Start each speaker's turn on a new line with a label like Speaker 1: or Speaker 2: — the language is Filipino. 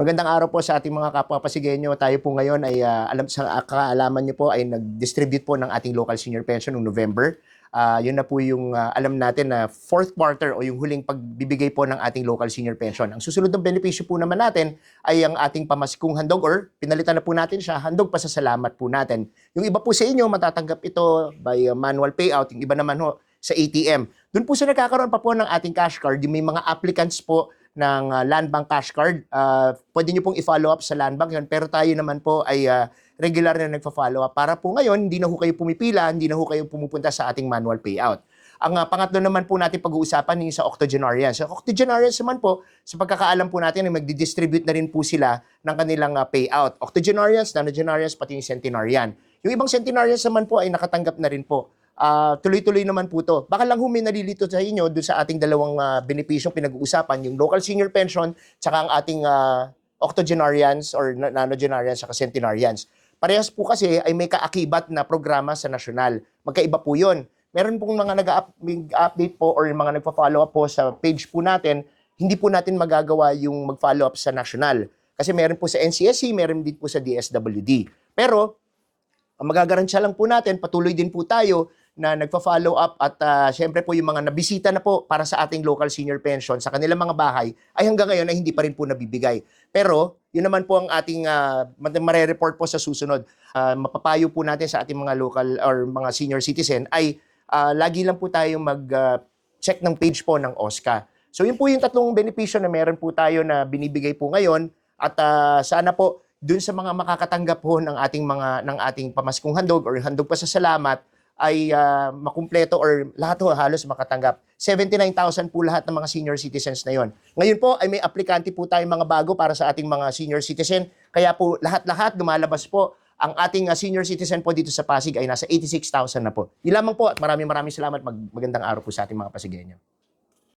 Speaker 1: Magandang araw po sa ating mga kapwa Pasigenyo. Tayo po ngayon ay ah, alam sa kaalaman niyo po ay nag-distribute po ng ating local senior pension noong November. Ah, yun na po yung ah, alam natin na fourth quarter o yung huling pagbibigay po ng ating local senior pension. Ang susunod ng benepisyo po naman natin ay ang ating pamaskong handog or pinalitan na po natin siya, handog pa sa salamat po natin. Yung iba po sa inyo matatanggap ito by ah, manual payout, yung iba naman ho sa ATM. Doon po sa nagkakaroon pa po ng ating cash card, yung may mga applicants po ng uh, Land Cash Card. Uh, pwede nyo pong i-follow up sa Land Bank yun. Pero tayo naman po ay uh, regular na nagpa-follow up. Para po ngayon, hindi na ho kayo pumipila, hindi na ho kayo pumupunta sa ating manual payout. Ang uh, pangatlo naman po natin pag-uusapan yung sa octogenarians. Sa octogenarians naman po, sa pagkakaalam po natin, ay magdi-distribute na rin po sila ng kanilang uh, payout. Octogenarians, nonagenarians, pati yung centenarian. Yung ibang centenarians naman po ay nakatanggap na rin po. Ah, tuloy-tuloy naman po to. Baka lang humi nalilito sa inyo doon sa ating dalawang uh, benepisyong pinag-uusapan, yung local senior pension, tsaka ang ating ah, octogenarians or na- nanogenarians tsaka centenarians. Parehas po kasi ay may kaakibat na programa sa nasyonal. Magkaiba po yun. Meron pong mga nag-update po or mga nagpa-follow up po sa page po natin, hindi po natin magagawa yung mag-follow up sa nasyonal. Kasi meron po sa NCSC, meron din po sa DSWD. Pero, ang magagaransya lang po natin, patuloy din po tayo na nagpa-follow up at ah, syempre po yung mga nabisita na po para sa ating local senior pension sa kanilang mga bahay ay hanggang ngayon ay hindi pa rin po nabibigay. Pero yun naman po ang ating uh, mare-report po sa susunod. Ah, mapapayo po natin sa ating mga local or mga senior citizen ay ah, lagi lang po tayo mag-check ng page po ng OSCA. So yun po yung tatlong benepisyo na meron po tayo na binibigay po ngayon at ah, sana po dun sa mga makakatanggap po ng ating mga ng ating pamaskong handog or handog pa sa salamat ay ah, makumpleto or lahat ho halos makatanggap. 79,000 po lahat ng mga senior citizens na yon. Ngayon po ay may aplikante po tayong mga bago para sa ating mga senior citizen. Kaya po lahat-lahat lumalabas po ang ating ah, senior citizen po dito sa Pasig ay nasa 86,000 na po. Yun lamang po at maraming maraming salamat. Mag- magandang araw po sa ating mga Pasigenyo.